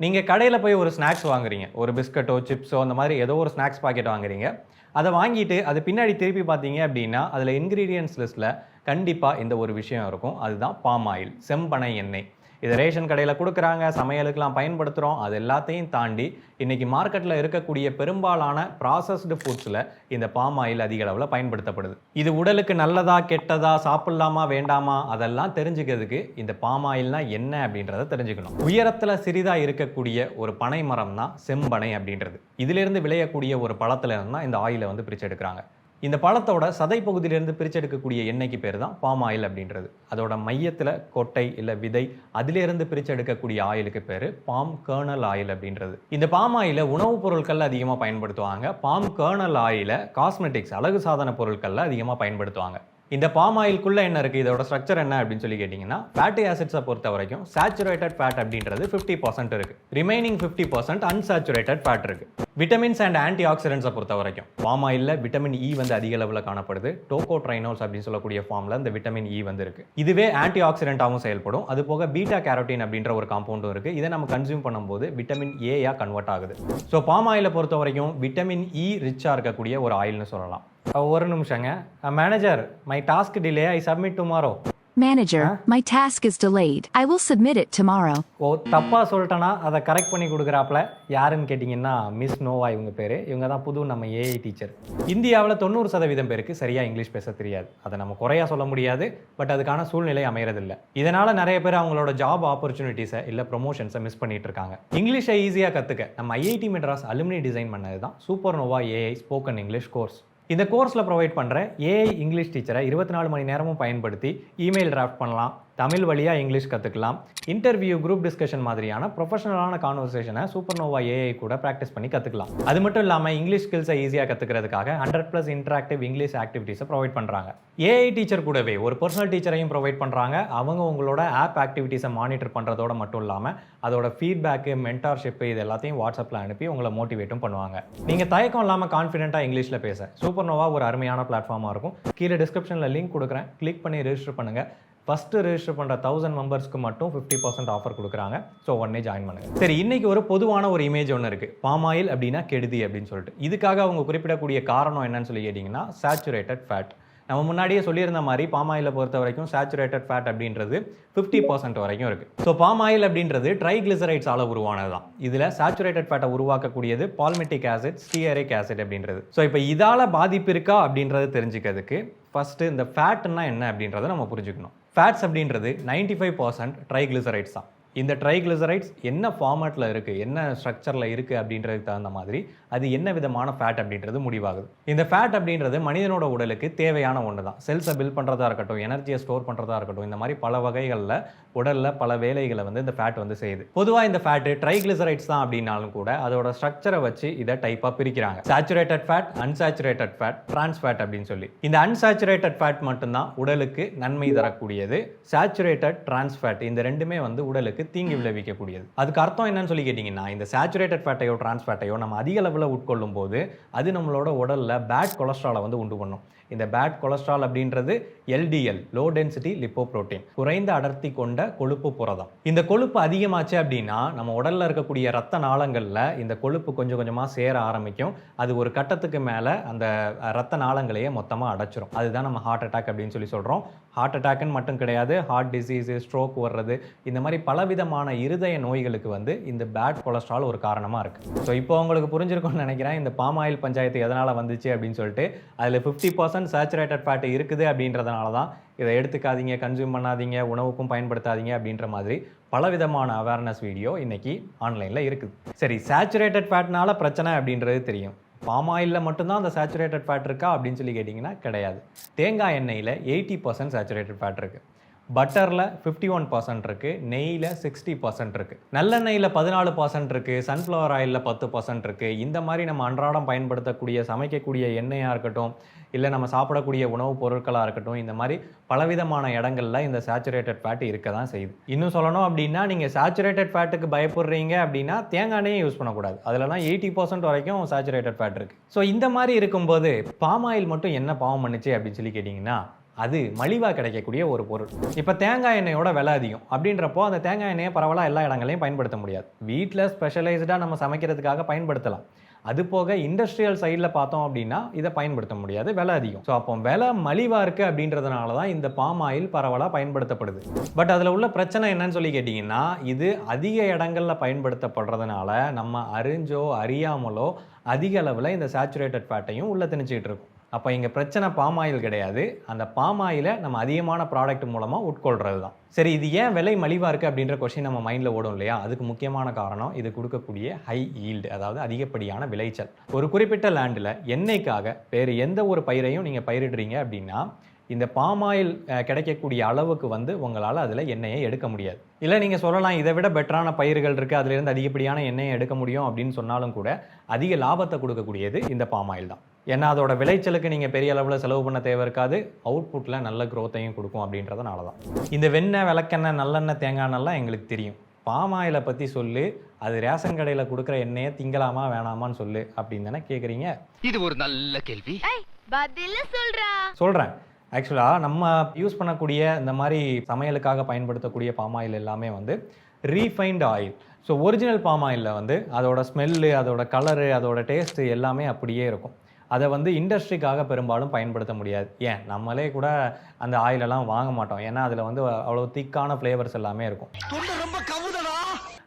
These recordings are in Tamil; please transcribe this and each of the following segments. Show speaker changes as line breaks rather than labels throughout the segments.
நீங்கள் கடையில் போய் ஒரு ஸ்நாக்ஸ் வாங்குறீங்க. ஒரு பிஸ்கட்டோ சிப்ஸோ அந்த மாதிரி ஏதோ ஒரு ஸ்நாக்ஸ் பாக்கெட் வாங்குறீங்க. அதை வாங்கிட்டு அது பின்னாடி திருப்பி பார்த்தீங்க அப்படின்னா அதில் இன்க்ரீடியன்ஸ் லிஸ்ட்டில் கண்டிப்பாக இந்த ஒரு விஷயம் இருக்கும். அதுதான் பாம் ஆயில் செம்பனை எண்ணெய். இது ரேஷன் கடையில் கொடுக்குறாங்க சமையலுக்கெல்லாம் பயன்படுத்துகிறோம் அது எல்லாத்தையும் தாண்டி இன்றைக்கி மார்க்கெட்டில் இருக்கக்கூடிய பெரும்பாலான ப்ராசஸ்டு ஃபுட்ஸில் இந்த பாம் ஆயில் அதிக அளவில் பயன்படுத்தப்படுது. இது உடலுக்கு நல்லதா கெட்டதா சாப்பிட்லாமா வேண்டாமா அதெல்லாம் தெரிஞ்சுக்கிறதுக்கு இந்த பாம் ஆயில்னா என்ன அப்படின்றத தெரிஞ்சுக்கணும். உயரத்தில் சிறிதாக இருக்கக்கூடிய ஒரு பனை மரம் தான் செம்பனை அப்படின்றது. இதிலிருந்து விளையக்கூடிய ஒரு பழத்தில் இருந்தால் தான் இந்த ஆயிலை வந்து பிரித்து எடுக்கிறாங்க. இந்த பழத்தோட சதை பகுதியிலிருந்து பிரிச்செடுக்கக்கூடிய எண்ணெய்க்கு பேர் தான் பாம் ஆயில் அப்படின்றது. அதோட மையத்தில் கொட்டை இல்லை விதை அதிலிருந்து பிரிச்செடுக்கக்கூடிய ஆயிலுக்கு பேர் பாம் கர்னல் ஆயில் அப்படின்றது. இந்த பாம் ஆயில உணவுப் பொருட்களில் அதிகமாக பயன்படுத்துவாங்க. பாம் கேர்னல் ஆயிலை காஸ்மெட்டிக்ஸ் அழகு சாதன பொருட்களில் அதிகமாக பயன்படுத்துவாங்க. இந்த பாம் ஆயிலுக்குள்ள என்ன இருக்கு? இதோட ஸ்ட்ரக்சர் என்ன அப்படின்னு சொல்லி கேட்டிங்கன்னா ஃபேட்டி ஆசிட்ஸை பொறுத்த வரைக்கும் சேச்சுரேட்டட் ஃபேட் அப்படின்றது ஃபிஃப்டி பர்சன்ட் இருக்கு. Remaining fifty percent unsaturated fat இருக்கு. விட்டமின்ஸ் அண்ட் ஆன்டி ஆக்சிடென்ட்ஸை பொறுத்த வரைக்கும் பாம் ஆயிலில் விட்டமின் இ வந்து அதிக அளவில் காணப்படுது. டோகோ ட்ரைனோல்ஸ் அப்படின்னு சொல்லக்கூடிய ஃபார்மில் இந்த விட்டமின் இ e வந்து இருக்கு. இதுவே ஆன்டி ஆக்சிடென்ட்டாகவும் செயல்படும். அது போக பீட்டா கேரோட்டின் அப்படின்ற ஒரு காம்பவுண்டும் இருக்கு. இதை நம்ம கன்சியூம் பண்ணும்போது விட்டமின் ஏயா கன்வெர்ட் ஆகுது. ஸோ பாம் ஆயிலை பொறுத்த வரைக்கும் விட்டமின் இ e ரிச்சாக இருக்கக்கூடிய ஒரு ஆயில்னு சொல்லலாம். ஒரு நிமிஷங்க. Manager my task delay I submit tomorrow
Manager, my task is delayed. I will submit it tomorrow.
ஓ தப்பாக சொல்லிட்டேனா அதை கரெக்ட் பண்ணி கொடுக்குறாப்புல. யாருன்னு கேட்டிங்கன்னா மிஸ் நோவா இவங்க பேர். இவங்க தான் புது நம்ம ஏஐ டீச்சர் இந்தியாவில் தொண்ணூறு சதவீதம் பேருக்கு சரியாக இங்கிலீஷ் பேச தெரியாது. அதை நம்ம குறையா சொல்ல முடியாது. பட் அதுக்கான சூழ்நிலை அமையறதில்ல. இதனால் நிறைய பேர் அவங்களோட ஜாப் ஆப்பர்ச்சுனிட்டிஸை இல்லை ப்ரொமோஷன்ஸை மிஸ் பண்ணிட்டு இருக்காங்க. இங்கிலீஷை ஈஸியாக கற்றுக்க நம்ம ஐஐடி மெட்ராஸ் அலுமினி டிசைன் பண்ணது தான் Super Nova AI spoken English course இந்த கோர்ஸில் ப்ரொவைட் பண்ணுற ஏஐ இங்கிலீஷ் டீச்சரை இருபத்தி நாலு மணி நேரமும் பயன்படுத்தி இமெயில் டிராஃப்ட் பண்ணலாம். தமிழ் வழியாக இங்கிலீஷ் கற்றுக்கலாம் இன்டர்வியூ குரூப் டிஸ்கஷன் மாதிரியான ப்ரொஃபஷனலான கான்வர்சேஷனை சூப்பர் நோவா ஏஐ கூட ப்ராக்டிஸ் பண்ணி கற்றுக்கலாம் அது மட்டும் இல்லாமல் இங்கிலீஷ் ஸ்கில்ஸை ஈஸியாக கற்றுக்கிறதுக்காக ஹண்ட்ரட் ப்ளஸ் இன்ட்ராக்டிவ் இங்கிலீஷ் ஆக்டிவிட்டீஸை ப்ரொவைட் பண்ணுறாங்க ஏஐ டீச்சர் கூடவே ஒரு பர்சனல் டீச்சரையும் ப்ரொவைட் பண்ணுறாங்க அவங்க உங்களோட ஆப் ஆக்டிவிட்டீஸை மானிட்டர் பண்ணுறதோட மட்டும் இல்லாமல் அதோட ஃபீட்பேக்கு மென்டார்ஷிப்பு இது எல்லாத்தையும் வாட்ஸ்அப்பில் அனுப்பி உங்களை மோட்டிவேட்டும் பண்ணுவாங்க. நீங்கள் தயக்கம் இல்லாமல் கான்ஃபிடென்ட்டாக இங்கிலீஷில் பேச. சூப்பர் நோவா ஒரு அருமையான பிளாட்ஃபார்மாக இருக்கும். கீழே டிஸ்கிரிப்ஷனில் லிங்க் கொடுக்குறேன். கிளிக் பண்ணி ரெஜிஸ்டர் பண்ணுங்கள் ஃபஸ்ட்டு ரெஜிஸ்டர் பண்ணுற தௌசண்ட் மெம்பர்ஸ்க்கு மட்டும் ஃபிஃப்டி பர்சன்ட் ஆஃபர் கொடுக்குறாங்க. ஸோ உடனே ஜாயின் பண்ணுங்க. சரி இன்னைக்கு ஒரு பொதுவான ஒரு இமேஜ் ஒன்று இருக்குது பாமாயில் அப்படின்னா கெடுதி அப்படின்னு சொல்லிட்டு. இதுக்காக அவங்க குறிப்பிடக்கூடிய காரணம் என்னன்னு சொல்லி கேட்டிங்கன்னா சேச்சுரேட்டட் ஃபேட் நம்ம முன்னாடியே சொல்லியிருந்த மாதிரி பாமாயிலை பொறுத்த வரைக்கும் சேச்சுரேட்டட் ஃபேட் அப்படின்றது ஃபிஃப்டி பர்சன்ட் வரைக்கும் இருக்குது ஸோ பாமாயில் அப்படின்றது ட்ரைக்ளிசரைட்ஸால் உருவானது தான் இதில் சேச்சுரேட்டட் ஃபேட்டை உருவாக்கக்கூடியது பால்மெட்டிக் ஆசிட் ஸ்டியரிக் ஆசிட் அப்படின்றது. ஸோ இப்போ இதால் பாதிப்பு இருக்கா அப்படின்றத தெரிஞ்சுக்கிறதுக்கு ஃபஸ்ட்டு இந்த ஃபேட்னா என்ன அப்படின்றத நம்ம புரிஞ்சுக்கணும். ஃபேட்ஸ் அப்படின்றது நைன்டி ஃபைவ் பர்சன்ட் ட்ரைக்ளிசரைட்ஸ் தான். இந்த ட்ரைக்ளிசரைட்ஸ் என்ன ஃபார்மேட்டில் இருக்குது என்ன ஸ்ட்ரக்சரில் இருக்குது அப்படின்றதுக்கு தகுந்த மாதிரி அது என்ன விதமான ஃபேட் அப்படின்றது முடிவாகுது. இந்த ஃபேட் அப்படின்றது மனிதனோட உடலுக்கு தேவையான ஒன்று தான் செல்ஸை பில்ட் பண்ணுறதா இருக்கட்டும் எனர்ஜியை ஸ்டோர் பண்ணுறதா இருக்கட்டும் இந்த மாதிரி பல வகைகளில் உடலில் பல வேலைகளை வந்து இந்த ஃபேட் வந்து செய்யுது. பொதுவாக இந்த ஃபேட்டு ட்ரைக்ளிசரைட்ஸ் தான் அப்படின்னாலும் கூட அதோட ஸ்ட்ரக்சரை வச்சு இதை டைப்பாக பிரிக்கிறாங்க. Saturated fat unsaturated fat trans fat அப்படின்னு சொல்லி. இந்த அன்சாச்சுரேட்டட் ஃபேட் மட்டும்தான் உடலுக்கு நன்மை தரக்கூடியது. சேச்சுரேட்டட் trans ஃபேட் இந்த ரெண்டுமே வந்து உடலுக்கு தீங்கு விளைவிக்கக்கூடியது. அதுக்கு அர்த்தம் என்னன்னு சொல்லி கேட்டிங்கன்னா இந்த சேச்சுரேட்டட் ஃபேட்டையோ trans ஃபேட்டையோ நம்ம அதிக அளவில் உட்கொள்ளும் போது அது நம்மளோட உடலில் பேட் கொலஸ்ட்ராலை வந்து உண்டு பண்ணும். இந்த பேட் கொலஸ்ட்ரால் அப்படின்றது எல்டிஎல் லோ டென்சிட்டி லிப்போப்ரோட்டீன் குறைந்த அடர்த்தி கொண்ட கொழுப்பு புரதம். இந்த கொழுப்பு அதிகமாச்சு அப்படின்னா நம்ம உடல்ல இருக்கக்கூடிய ரத்த நாளங்களில் இந்த கொழுப்பு கொஞ்சம் கொஞ்சமாக சேர ஆரம்பிக்கும். அது ஒரு கட்டத்துக்கு மேலே அந்த ரத்த நாளங்களையே மொத்தமாக அடைச்சிரும். அதுதான் நம்ம ஹார்ட் அட்டாக் அப்படின்னு சொல்லி சொல்கிறோம் ஹார்ட் அட்டாக்னு மட்டும் கிடையாது. ஹார்ட் டிசீஸு ஸ்ட்ரோக் வர்றது இந்த மாதிரி பலவிதமான இருதய நோய்களுக்கு வந்து இந்த பேட் கொலஸ்ட்ரால் ஒரு காரணமாக இருக்குது ஸோ இப்போ உங்களுக்கு புரிஞ்சிருக்கும்னு நினைக்கிறேன். இந்த பாம் ஆயில் பஞ்சாயத்து எதனால் வந்துச்சு அப்படின்னு சொல்லிட்டு அதில் ஃபிஃப்டி பர்சன்ட் சேச்சுரேட்டட் ஃபேட் இருக்குது அப்படின்றதுனால தான் இதை எடுத்துக்காதீங்க கன்சியூம் பண்ணாதீங்க உணவுக்கும் பயன்படுத்தாதீங்க அப்படின்ற மாதிரி பலவிதமான அவேர்னஸ் வீடியோ இன்றைக்கி ஆன்லைனில் இருக்குது. சரி சேச்சுரேட்டட் ஃபேட்னால பிரச்சனை அப்படின்றது தெரியும். பாம் ஆயிலில் மட்டும்தான் அந்த சேச்சுரேட்டட் ஃபேட் இருக்கா அப்படின்னு சொல்லி கேட்டிங்கன்னா கிடையாது. தேங்காய் எண்ணெயில் எயிட்டி பர்சன்ட் சேச்சுரேட்டட் ஃபேட் இருக்குது பட்டரில் ஃபிஃப்டி ஒன் பர்சன்ட் இருக்குது நெய்யில் சிக்ஸ்டி பர்சன்ட் இருக்குது நல்லெண்ணெயில் பதினாலு பர்சன்ட் இருக்குது சன்ஃப்ளவர் ஆயிலில் பத்து பர்சன்ட் இருக்குது இந்த மாதிரி நம்ம அன்றாடம் பயன்படுத்தக்கூடிய சமைக்கக்கூடிய எண்ணெயாக இருக்கட்டும் இல்லை நம்ம சாப்பிடக்கூடிய உணவுப் பொருட்களாக இருக்கட்டும் இந்த மாதிரி பலவிதமான இடங்கள்ல இந்த சேச்சுரேட்டட் ஃபேட் இருக்க தான் செய்யுது. இன்னும் சொல்லணும் அப்படின்னா நீங்கள் சேச்சுரேட்டட் ஃபேட்டுக்கு பயப்படுறீங்க அப்படின்னா தேங்காய் எண்ணெயை யூஸ் பண்ணக்கூடாது. அதிலலாம் எயிட்டி பர்சன்ட் வரைக்கும் சேச்சுரேட்டட் ஃபேட் இருக்குது ஸோ இந்த மாதிரி இருக்கும்போது பாம் ஆயில் மட்டும் என்ன பாவம் பண்ணுச்சு அப்படின்னு சொல்லி கேட்டிங்கன்னா அது மலிவாக கிடைக்கக்கூடிய ஒரு பொருள். இப்போ தேங்காய் எண்ணெயோட விலை அதிகம். அப்படின்றப்போ அந்த தேங்காய் எண்ணெயை பரவலாக எல்லா இடங்களையும் பயன்படுத்த முடியாது. வீட்டில் ஸ்பெஷலைஸ்டாக நம்ம சமைக்கிறதுக்காக பயன்படுத்தலாம். அது போக இண்டஸ்ட்ரியல் சைடில் பார்த்தோம் அப்படின்னா இதை பயன்படுத்த முடியாது விலை அதிகம். ஸோ அப்போ விலை மலிவாக இருக்குது அப்படின்றதுனால தான் இந்த பாம் ஆயில் பரவலாக பயன்படுத்தப்படுது. பட் அதில் உள்ள பிரச்சனை என்னன்னு சொல்லி கேட்டிங்கன்னா இது அதிக இடங்களில் பயன்படுத்தப்படுறதுனால நம்ம அறிஞ்சோ அறியாமலோ அதிக அளவில் இந்த சேச்சுரேட்டட் ஃபேட்டையும் உள்ளே திணிச்சிக்கிட்டு இருக்கும். அப்போ இங்கே பிரச்சனை பாம் ஆயில் கிடையாது. அந்த பாம் ஆயிலை நம்ம அதிகமான ப்ராடக்ட் மூலமாக உட்கொள்கிறது தான் சரி இது ஏன் விலை மலிவாக இருக்குது அப்படின்ற கொஷின் நம்ம மைண்டில் ஓடும் இல்லையா? அதுக்கு முக்கியமான காரணம் இது கொடுக்கக்கூடிய ஹை ஈல்டு அதாவது அதிகப்படியான விளைச்சல். ஒரு குறிப்பிட்ட லேண்டில் எண்ணெய்க்காக வேறு எந்த ஒரு பயிரையும் நீங்கள் பயிரிடுறீங்க அப்படின்னா இந்த பாம் ஆயில் அஹ், கிடைக்கக்கூடிய அளவுக்கு வந்து உங்களால் அதில் எண்ணெயை எடுக்க முடியாது. இல்லை நீங்கள் சொல்லலாம் இதை விட பெட்டரான பயிர்கள் இருக்குது அதிலிருந்து அதிகப்படியான எண்ணெயை எடுக்க முடியும் அப்படின்னு சொன்னாலும் கூட அதிக லாபத்தை கொடுக்கக்கூடியது இந்த பாம் ஆயில் தான். ஏன்னா அதோட விளைச்சலுக்கு நீங்கள் பெரிய அளவில் செலவு பண்ண தேவை இருக்காது அவுட்புட்டில் நல்ல க்ரோத்தையும் கொடுக்கும் அப்படின்றதுனால தான். இந்த வெண்ணெய் விளக்கெண்ணெய் நல்லெண்ணெய் தேங்காய் எண்ணெய்லாம் எங்களுக்கு தெரியும். பாம் ஆயிலை பற்றி சொல்லு அது ரேஷன் கடையில் கொடுக்குற எண்ணெயை திங்கலாமா வேணாமான்னு சொல்லு அப்படின்னு தானே கேட்குறீங்க
இது ஒரு நல்ல கேள்வி.
பதில சொல்றா.
சொல்கிறேன் ஆக்சுவலாக நம்ம யூஸ் பண்ணக்கூடிய இந்த மாதிரி சமையலுக்காக பயன்படுத்தக்கூடிய பாம் ஆயில் எல்லாமே வந்து refined oil so original palm ஆயிலில் வந்து அதோட ஸ்மெல்லு அதோட கலரு அதோட டேஸ்ட்டு எல்லாமே அப்படியே இருக்கும். அதை வந்து இண்டஸ்ட்ரிக்காக பெரும்பாலும் பயன்படுத்த முடியாது. ஏன்? நம்மளே கூட அந்த ஆயிலெல்லாம் வாங்க மாட்டோம். ஏன்னா அதில் வந்து அவ்வளோ திக்கான ஃப்ளேவர்ஸ் எல்லாமே இருக்கும்.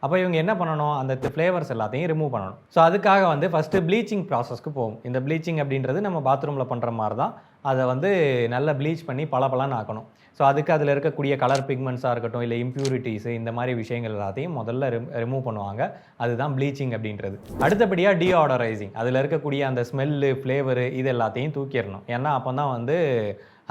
அப்போ இவங்க என்ன பண்ணணும்? அந்த ஃப்ளேவர்ஸ் எல்லாத்தையும் ரிமூவ் பண்ணணும். ஸோ அதுக்காக வந்து ஃபஸ்ட்டு ப்ளீச்சிங் ப்ராசஸ்க்கு போகும். இந்த ப்ளீச்சிங் அப்படின்றது நம்ம பாத்ரூமில் பண்ணுற மாதிரி தான் அதை வந்து நல்லா ப்ளீச் பண்ணி பளபளன்னு ஆக்கணும். ஸோ அதுக்கு அதில் இருக்கக்கூடிய கலர் பிக்மெண்ட்ஸாக இருக்கட்டும் இல்லை இம்ப்யூரிட்டிஸு இந்த மாதிரி விஷயங்கள் எல்லாத்தையும் முதல்ல ரிமூவ் பண்ணுவாங்க. அதுதான் ப்ளீச்சிங் அப்படின்றது. அடுத்தபடியாக டீஆர்டரைசிங் அதில் இருக்கக்கூடிய அந்த ஸ்மெல்லு ஃப்ளேவரு இது எல்லாத்தையும் தூக்கிடணும். ஏன்னா அப்போ தான் வந்து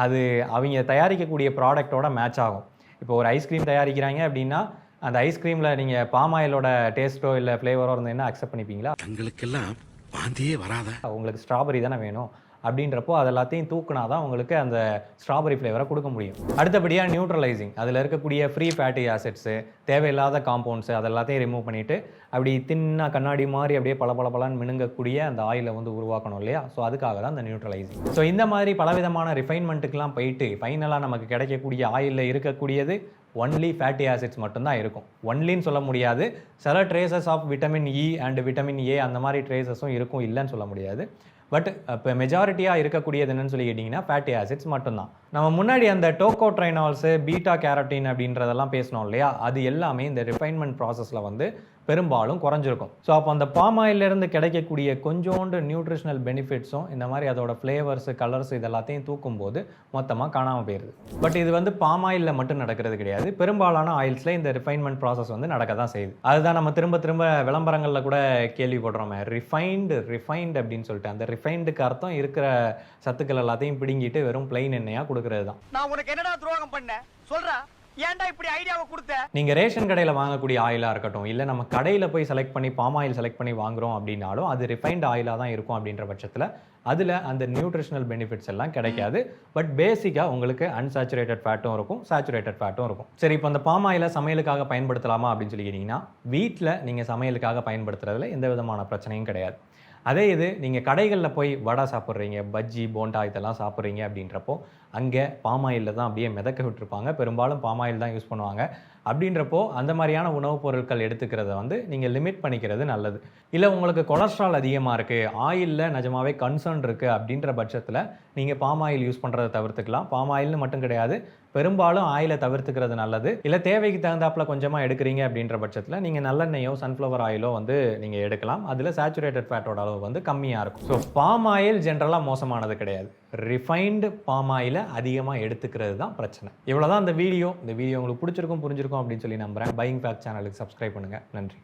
அது அவங்க தயாரிக்கக்கூடிய ப்ராடக்ட்டோட மேட்ச் ஆகும். இப்போ ஒரு ஐஸ்கிரீம் தயாரிக்கிறாங்க அப்படின்னா அந்த ஐஸ்கிரீமில் நீங்கள் பாம் ஆயிலோட டேஸ்ட்டோ இல்லை ஃப்ளேவரோ இருந்ததுன்னா அக்செப்ட் பண்ணிப்பீங்களா?
தங்களுக்கெல்லாம் வாந்தியே வராத?
உங்களுக்கு ஸ்ட்ராபெரி தானே வேணும். அப்படின்றப்போ அது எல்லாத்தையும் தூக்குனா தான் உங்களுக்கு அந்த ஸ்ட்ராபெரி ஃப்ளேவரை கொடுக்க முடியும். அடுத்தபடியாக நியூட்ரலைசிங் அதில் இருக்கக்கூடிய ஃப்ரீ ஃபேட்டி ஆசிட்ஸு தேவையில்லாத காம்பவுண்ட்ஸு அது எல்லாத்தையும் ரிமூவ் பண்ணிவிட்டு அப்படி தின்னா கண்ணாடி மாதிரி அப்படியே பல பல பலன்னு மினுங்கக்கூடிய அந்த ஆயிலை வந்து உருவாக்கணும் இல்லையா? ஸோ அதுக்காக தான் அந்த நியூட்ரலைசிங் ஸோ இந்த மாதிரி பலவிதமான ரிஃபைன்மெண்ட்டுக்கெலாம் போயிட்டு ஃபைனலாக நமக்கு கிடைக்கக்கூடிய ஆயிலில் இருக்கக்கூடியது ஒன்லி ஃபேட்டி ஆசிட்ஸ் மட்டும்தான் இருக்கும். ஒன்லின்னு சொல்ல முடியாது. சில traces of vitamin E and vitamin A அந்த மாதிரி ட்ரேசஸும் இருக்கும் இல்லைன்னு சொல்ல முடியாது. பட் இப்போ மெஜாரிட்டியாக இருக்கக்கூடியது என்னன்னு சொல்லி கேட்டிங்கன்னா ஃபேட்டி ஆசிட்ஸ் மட்டும்தான். நம்ம முன்னாடி அந்த டோக்கோ ட்ரைனால்ஸு பீட்டா கேரட்டின் அப்படின்றதெல்லாம் பேசினோம் இல்லையா? அது எல்லாமே இந்த ரிஃபைன்மெண்ட் ப்ராசஸில் வந்து பெரும்பாலும் குறைஞ்சிருக்கும். ஸோ அப்போ அந்த பாம் இருந்து கிடைக்கக்கூடிய கொஞ்சோண்டு நியூட்ரிஷனல் பெனிஃபிட்ஸும் இந்த மாதிரி அதோட ஃப்ளேவர்ஸு கலர்ஸ் இதெல்லாத்தையும் தூக்கும்போது மொத்தமாக காணாமல் போயிடுது பட் இது வந்து பாம் ஆயிலில் மட்டும் நடக்கிறது கிடையாது. பெரும்பாலான ஆயில்ஸில் இந்த ரிஃபைன்மெண்ட் ப்ராசஸ் வந்து நடக்க தான் செய்யுது. அதுதான் நம்ம திரும்ப திரும்ப விளம்பரங்களில் கூட கேள்விப்படுறோமே ரிஃபைன்டு ரிஃபைன்டு அப்படின்னு சொல்லிட்டு. அந்த ரிஃபைன்டுக்கு அர்த்தம் இருக்கிற சத்துக்கள் எல்லாத்தையும் பிடுங்கிட்டு வெறும் பிளைன் எண்ணெயாக கொடுக்கறது தான்
நான் உனக்கு என்னடா துரோகம் பண்ணேன் சொல்கிறேன் ஏன்டா இப்படி ஐடியாவை கொடுத்த?
நீங்கள் ரேஷன் கடையில் வாங்கக்கூடிய ஆயிலாக இருக்கட்டும் இல்லை நம்ம கடையில் போய் செலக்ட் பண்ணி பாம் ஆயில் செலக்ட் பண்ணி வாங்குறோம் அப்படின்னாலும் அது ரிஃபைண்ட் ஆயிலாக தான் இருக்கும் அப்படின்ற பட்சத்தில் அதில் அந்த நியூட்ரிஷனல் பெனிஃபிட்ஸ் எல்லாம் கிடைக்காது. பட் பேசிக்கா உங்களுக்கு அன்சாச்சுரேட்டட் ஃபேட்டும் இருக்கும் சேச்சுரேட்டட் ஃபேட்டும் இருக்கும். சரி இப்போ அந்த பாம் ஆயில சமையலுக்காக பயன்படுத்தலாமா அப்படின்னு சொல்லி வீட்டில் நீங்கள் சமையலுக்காக பயன்படுத்துறதுல எந்த விதமான பிரச்சனையும் கிடையாது. அதே இது நீங்கள் கடைகளில் போய் வடை சாப்பிட்றீங்க பஜ்ஜி போண்டா இதெல்லாம் சாப்பிட்றீங்க அப்படின்றப்போ அங்கே பாமாயில் தான் அப்படியே மிதக்க விட்டுருப்பாங்க. பெரும்பாலும் பாமாயில் தான் யூஸ் பண்ணுவாங்க. அப்படின்றப்போ அந்த மாதிரியான உணவுப் பொருட்கள் எடுத்துக்கிறத வந்து நீங்கள் லிமிட் பண்ணிக்கிறது நல்லது. இல்லை உங்களுக்கு கொலஸ்ட்ரால் அதிகமாக இருக்குது ஆயிலில் நிஜமாவே கன்சர்ன் இருக்குது அப்படின்ற பட்சத்தில் நீங்கள் பாம் ஆயில் யூஸ் பண்ணுறதை தவிர்த்துக்கலாம். பாம் ஆயில்னு மட்டும் கிடையாது பெரும்பாலும் ஆயிலை தவிர்த்துக்கிறது நல்லது. இல்லை தேவைக்கு தகுந்தாப்பில் கொஞ்சமாக எடுக்கிறீங்க அப்படின்ற பட்சத்தில் நீங்கள் நல்லெண்ணெயோ சன்ஃப்ளவர் ஆயிலோ வந்து நீங்கள் எடுக்கலாம். அதில் சேச்சுரேட்டட் ஃபேட்டோட அளவு வந்து கம்மியாக இருக்கும். ஸோ பாம் ஆயில் ஜென்ரலாக மோசமானது கிடையாது. ரிஃபைன்டு பாம் ஆயிலை அதிகமாக எடுத்துக்கிறது தான் பிரச்சனை. இவ்வளோ தான் இந்த வீடியோ. இந்த வீடியோ உங்களுக்கு பிடிச்சிருக்கும் புரிஞ்சிருக்கும் அப்படின்னு சொல்லி நம்புறேன். பையிங் பேக் சேனலுக்கு சப்ஸ்கிரைப் பண்ணுங்கள் நன்றி.